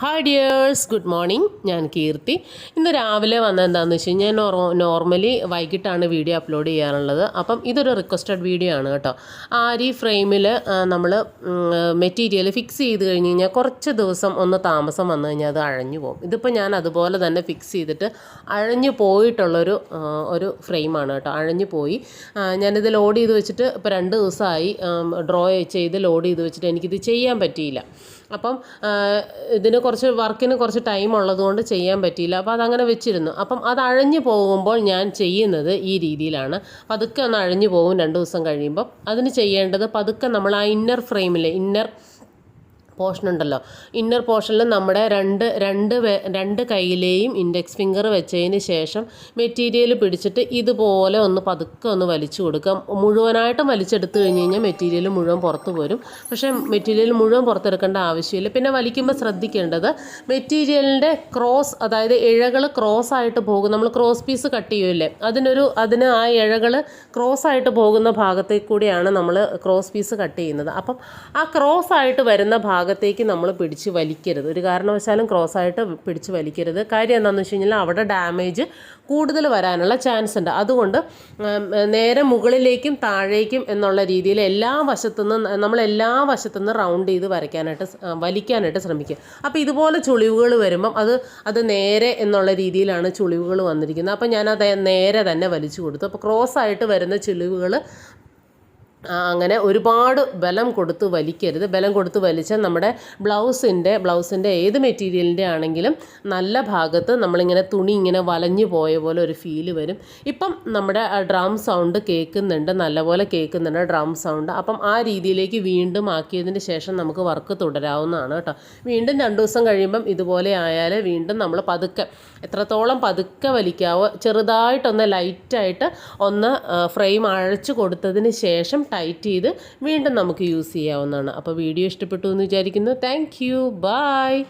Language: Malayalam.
ഹായ് ഡിയേഴ്സ് ഗുഡ് മോർണിംഗ് ഞാൻ കീർത്തി. ഇന്ന് രാവിലെ വന്ന എന്താണെന്ന് വെച്ച് കഴിഞ്ഞാൽ നോർ നോർമലി വൈകിട്ടാണ് വീഡിയോ അപ്ലോഡ് ചെയ്യാറുള്ളത്. അപ്പം ഇതൊരു റിക്വസ്റ്റഡ് വീഡിയോ ആണ് കേട്ടോ. ആരി ഫ്രെയിമിൽ നമ്മൾ മെറ്റീരിയൽ ഫിക്സ് ചെയ്ത് കഴിഞ്ഞ് കഴിഞ്ഞാൽ കുറച്ച് ദിവസം ഒന്ന് താമസം വന്നു കഴിഞ്ഞാൽ അത് അഴഞ്ഞു പോകും. ഇതിപ്പോൾ ഞാൻ അതുപോലെ തന്നെ ഫിക്സ് ചെയ്തിട്ട് അഴഞ്ഞു പോയിട്ടുള്ളൊരു ഒരു ഫ്രെയിമാണ് കേട്ടോ. അഴഞ്ഞു പോയി. ഞാനിത് ലോഡ് ചെയ്ത് വെച്ചിട്ട് ഇപ്പോൾ രണ്ട് ദിവസമായി ഡ്രോ ചെയ്ത് ലോഡ് ചെയ്ത് വെച്ചിട്ട് എനിക്കിത് ചെയ്യാൻ പറ്റിയില്ല. അപ്പം ഇതിന് കുറച്ച് വർക്കിന് കുറച്ച് ടൈം ഉള്ളതുകൊണ്ട് ചെയ്യാൻ പറ്റിയില്ല. അപ്പോൾ അതങ്ങനെ വെച്ചിരുന്നു. അപ്പം അത് അഴഞ്ഞു പോകുമ്പോൾ ഞാൻ ചെയ്യുന്നത് ഈ രീതിയിലാണ്. പതുക്കെ ഒന്ന് അഴഞ്ഞു പോകും രണ്ട് ദിവസം കഴിയുമ്പം. അതിന് ചെയ്യേണ്ടത് പതുക്കെ നമ്മൾ ആ ഇന്നർ ഫ്രെയിമിൽ ഇന്നർ പോർഷൻ ഉണ്ടല്ലോ ഇന്നർ പോർഷനിൽ നമ്മുടെ രണ്ട് രണ്ട് രണ്ട് കൈയിലെയും ഇൻഡെക്സ് ഫിംഗർ വെച്ചതിന് ശേഷം മെറ്റീരിയൽ പിടിച്ചിട്ട് ഇതുപോലെ ഒന്ന് പതുക്കെ ഒന്ന് വലിച്ചു കൊടുക്കാം മുഴുവനായിട്ടും വലിച്ചെടുത്ത് കഴിഞ്ഞ് കഴിഞ്ഞാൽ മെറ്റീരിയൽ മുഴുവൻ പുറത്ത് പോരും. പക്ഷേ മെറ്റീരിയൽ മുഴുവൻ പുറത്തെടുക്കേണ്ട ആവശ്യമില്ല. പിന്നെ വലിക്കുമ്പോൾ ശ്രദ്ധിക്കേണ്ടത് മെറ്റീരിയലിന്റെ ക്രോസ് അതായത് ഇഴകൾ ക്രോസ് ആയിട്ട് പോകും. നമ്മൾ ക്രോസ് പീസ് കട്ട് ചെയ്യുമല്ലേ? അതിനൊരു അതിന് ആ ഇഴകൾ ക്രോസ് ആയിട്ട് പോകുന്ന ഭാഗത്തേക്ക് കൂടിയാണ് നമ്മൾ ക്രോസ് പീസ് കട്ട് ചെയ്യുന്നത്. അപ്പം ആ ക്രോസ് ആയിട്ട് വരുന്ന ഭാഗത്തേക്ക് നമ്മൾ പിടിച്ച് വലിക്കരുത്. ഒരു കാരണവശാലും ക്രോസ് ആയിട്ട് പിടിച്ച് വലിക്കരുത്. കാര്യം എന്താണെന്ന് വെച്ച് കഴിഞ്ഞാൽ അവിടെ ഡാമേജ് കൂടുതൽ വരാനുള്ള ചാൻസ് ഉണ്ട്. അതുകൊണ്ട് നേരെ മുകളിലേക്കും താഴേക്കും എന്നുള്ള രീതിയിൽ എല്ലാ വശത്തുനിന്ന് നമ്മൾ എല്ലാ വശത്തുനിന്ന് റൗണ്ട് ചെയ്ത് വരയ്ക്കാനായിട്ട് വലിക്കാനായിട്ട് ശ്രമിക്കുക. അപ്പോൾ ഇതുപോലെ ചുളിവുകൾ വരുമ്പം അത് അത് നേരെ എന്നുള്ള രീതിയിലാണ് ചുളിവുകൾ വന്നിരിക്കുന്നത്. അപ്പോൾ ഞാനത് നേരെ തന്നെ വലിച്ചു കൊടുത്തു. അപ്പോൾ ക്രോസ് ആയിട്ട് വരുന്ന ചുളിവുകൾ അങ്ങനെ ഒരുപാട് ബലം കൊടുത്ത് വലിക്കരുത്. ബലം കൊടുത്ത് വലിച്ചാൽ നമ്മുടെ ബ്ലൗസിന്റെ ബ്ലൗസിന്റെ ഏത് മെറ്റീരിയലിന്റെ ആണെങ്കിലും നല്ല ഭാഗത്ത് നമ്മളിങ്ങനെ തുണി ഇങ്ങനെ വലഞ്ഞു പോയ പോലെ ഒരു ഫീൽ വരും. ഇപ്പം നമ്മുടെ ഡ്രം സൗണ്ട് കേൾക്കുന്നുണ്ട് നല്ലപോലെ കേൾക്കുന്നുണ്ട് ഡ്രം സൗണ്ട്. അപ്പം ആ രീതിയിലേക്ക് വീണ്ടും ആക്കിയതിന് ശേഷം നമുക്ക് വർക്ക് തുടരാവുന്നതാണ് കേട്ടോ. വീണ്ടും രണ്ട് ദിവസം കഴിയുമ്പം ഇതുപോലെ ആയാൽ വീണ്ടും നമ്മൾ പതുക്കെ എത്രത്തോളം പതുക്കെ വലിക്കാവോ ചെറുതായിട്ടൊന്ന് ലൈറ്റായിട്ട് ഒന്ന് ഫ്രെയിം അഴച്ചു കൊടുത്തതിന് ശേഷം ടൈറ്റ് ചെയ്ത് വീണ്ടും നമുക്ക് യൂസ് ചെയ്യാവുന്നതാണ്. അപ്പോൾ വീഡിയോ ഇഷ്ടപ്പെട്ടു എന്ന് വിചാരിക്കുന്നു. Thank you. ബൈ.